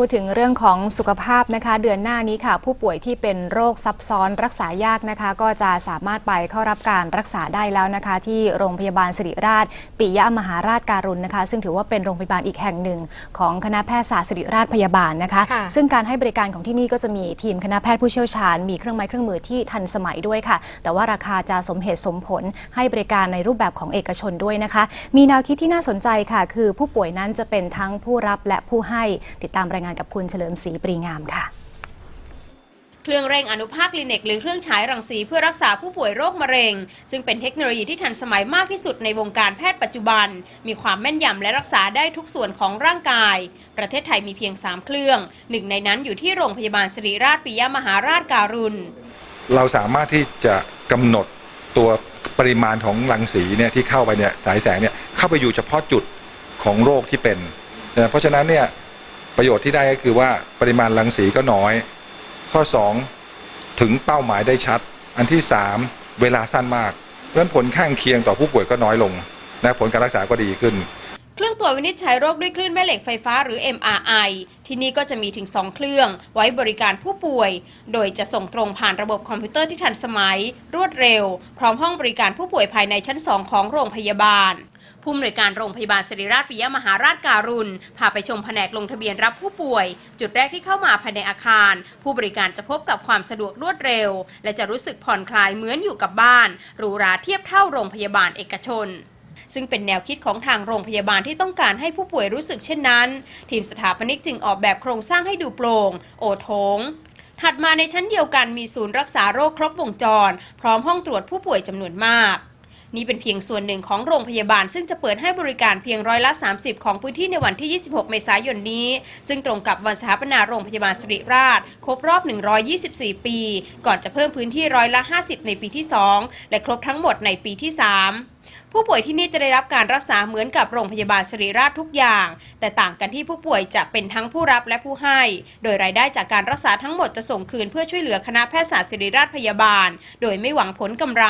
พูดถึงเรื่องของสุขภาพนะคะ เดือนหน้านี้ค่ะ ผู้ป่วยที่เป็นโรคซับซ้อนรักษายากนะคะ ก็จะสามารถไปเข้ารับการรักษาได้แล้วนะคะ ที่โรงพยาบาลสิริราช ปิยมหาราชการุณนะคะ ซึ่งถือว่าเป็นโรงพยาบาลอีกแห่งหนึ่ง ของคณะแพทยศาสตร์ศิริราชพยาบาลนะคะค่ะซึ่งการให้บริการของที่นี่ก็จะมีทีมคณะแพทย์ผู้เชี่ยวชาญ มีเครื่องไม้เครื่องมือที่ทันสมัยด้วยค่ะ แต่ว่าราคาจะสมเหตุสมผลให้บริการในรูปแบบของเอกชนด้วยนะคะ มีแนวคิดที่น่าสนใจค่ะ คือผู้ป่วยนั้นจะเป็นทั้งผู้รับและผู้ให้ติดตามรายงานกับคุณเฉลิมศรีปรีงามค่ะเครื่องเร่งอนุภาคคลินิกหรือเครื่องฉายรังสีเพื่อรักษาผู้ป่วยโรคมะเร็ง ซึ่งเป็นเทคโนโลยีที่ทันสมัยมากที่สุดในวงการแพทย์ปัจจุบัน มีความแม่นยำและรักษาได้ทุกส่วนของร่างกาย ประเทศไทยมีเพียง 3 เครื่อง หนึ่งในนั้นอยู่ที่โรงพยาบาลสิริราชปิยมหาราชการุณ เราสามารถที่จะกำหนดตัวปริมาณของรังสีเนี่ยที่เข้าไปเนี่ยสายแสงเนี่ยเข้าไปอยู่เฉพาะจุดของโรคที่เป็นนะเพราะฉะนั้นเนี่ย ประโยชน์ที่ได้ก็คือว่าปริมาณรังสีก็น้อย ข้อ 2 ถึงเป้าหมายได้ชัด อันที่ 3 เวลาสั้นมากเพราะฉะนั้นผลข้างเคียงต่อผู้ป่วยก็น้อยลงนะผลการรักษาก็ดีขึ้น เครื่องตรวจวินิจฉัยโรคด้วยคลื่นแม่เหล็กไฟฟ้าหรือ MRI ที่นี่ก็จะมีถึง 2 เครื่อง ไว้บริการผู้ป่วย โดยจะส่งตรงผ่านระบบคอมพิวเตอร์ที่ทันสมัย รวดเร็ว พร้อมห้องบริการผู้ป่วยภายในชั้น 2 ของโรงพยาบาล ผู้อำนวยการโรงพยาบาลศิริราชปิยมหาราชการุณพาไปชมแผนกลงทะเบียนรับผู้ป่วย จุดแรกที่เข้ามาภายในอาคาร ผู้บริการจะพบกับความสะดวกรวดเร็ว และจะรู้สึกผ่อนคลายเหมือนอยู่กับบ้านหรูหราเทียบเท่าโรงพยาบาลเอกชนซึ่งเป็นแนวคิดของทางโรงพยาบาลที่ต้องการให้ผู้ป่วยรู้สึกเช่นนั้น ทีมสถาปนิกจึงออกแบบโครงสร้างให้ดูโปร่ง โอโถงถัดมาในชั้นเดียวกันมีศูนย์รักษาโรคครบวงจร พร้อมห้องตรวจผู้ป่วยจำนวนมาก นี่เป็นเพียงส่วนหนึ่งของโรงพยาบาล ซึ่งจะเปิดให้บริการเพียงร้อยละ 30 ของพื้นที่ในวันที่ 26 เมษายนนี้ ซึ่งตรงกับวันสถาปนาโรงพยาบาลสิริราช ครบรอบ 124 ปี ก่อนจะเพิ่มพื้นที่ร้อยละ 50 ในปีที่ 2 และครบทั้งหมดในปีที่ 3ผู้ป่วยที่นี่จะได้รับการรักษาเหมือนกับโรงพยาบาลสิริราชทุกอย่าง แต่ต่างกันที่ผู้ป่วยจะเป็นทั้งผู้รับและผู้ให้ โดยรายได้จากการรักษาทั้งหมดจะส่งคืนเพื่อช่วยเหลือคณะแพทยศาสตร์ศิริราชพยาบาล โดยไม่หวังผลกำไร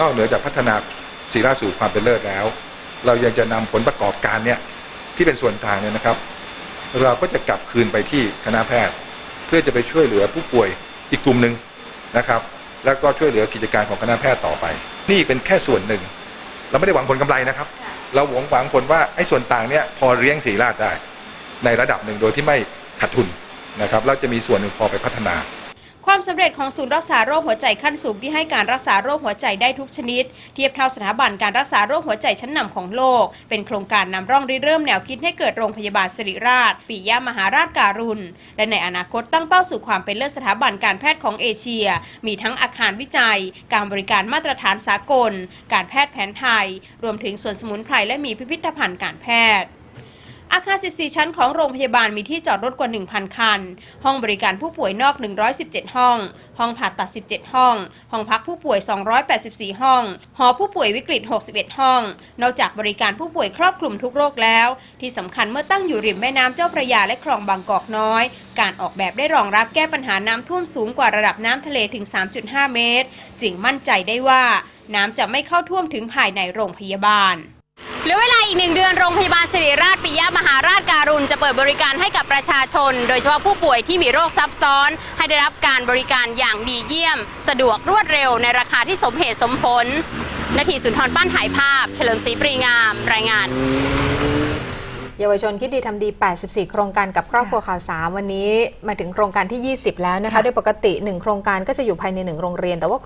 นอกเหนือจากพัฒนาศิราสู่ความเป็นเลิศแล้ว เรายังจะนำผลประกอบการเนี่ยที่เป็นส่วนต่างเนี่ยนะครับ เราก็จะกลับคืนไปที่คณะแพทย์ เพื่อจะไปช่วยเหลือผู้ป่วยอีกกลุ่มหนึ่งนะครับ แล้วก็ช่วยเหลือกิจการของคณะแพทย์ต่อไป นี่เป็นแค่ส่วนหนึ่ง เราไม่ได้หวังผลกำไรนะครับ เราหวังหวังผลว่าไอ้ส่วนต่างเนี่ยพอเลี้ยงศีราชได้ ในระดับหนึ่งโดยที่ไม่ขาดทุนนะครับแล้วจะมีส่วนหนึ่งพอไปพัฒนา ความสำเร็จของศูนย์รักษาโรคหัวใจขั้นสูงที่ให้การรักษาโรคหัวใจได้ทุกชนิด เทียบเท่าสถาบันการรักษาโรคหัวใจชั้นนำของโลก เป็นโครงการนำร่องริเริ่มแนวคิดให้เกิดโรงพยาบาลสิริราช ปิยมหาราชการุณ และในอนาคตตั้งเป้าสู่ความเป็นเลิศสถาบันการแพทย์ของเอเชีย มีทั้งอาคารวิจัย การบริการมาตรฐานสากล การแพทย์แผนไทย รวมถึงส่วนสมุนไพรและมีพิพิธภัณฑ์การแพทย์ อาคาร 14 ชั้นของโรงพยาบาลมีที่จอดรถกว่า 1,000 คัน ห้องบริการผู้ป่วยนอก 117 ห้อง ห้องผ่าตัด 17 ห้อง ห้องพักผู้ป่วย 284 ห้อง หอผู้ป่วยวิกฤต 61 ห้อง นอกจากบริการผู้ป่วยครอบคลุมทุกโรคแล้ว ที่สำคัญเมื่อตั้งอยู่ริมแม่น้ำเจ้าพระยาและคลองบางกอกน้อย การออกแบบได้รองรับแก้ปัญหาน้ำท่วมสูงกว่าระดับน้ำทะเลถึง 3.5 เมตร จึงมั่นใจได้ว่า น้ำจะไม่เข้าท่วมถึงภายในโรงพยาบาล เหลือเวลาอีกหนึ่งเดือนโรงพยาบาลสิริราชปิยมหาราชการุณจะเปิดบริการให้กับประชาชน โดยเฉพาะผู้ป่วยที่มีโรคซับซ้อน ให้ได้รับการบริการอย่างดีเยี่ยม สะดวกรวดเร็วในราคาที่สมเหตุสมผลนาทีสุนทรป้านถ่ายภาพ เฉลิมศรีปรีงาม รายงานเยาวชนคิดดีทำดี 84 โครงการกับครอบครัวข่าวสามวันนี้มาถึงโครงการที่ 20 แล้วนะคะ โดยปกติ 1 โครงการก็จะอยู่ภายใน 1 โรงเรียนแต่ว่า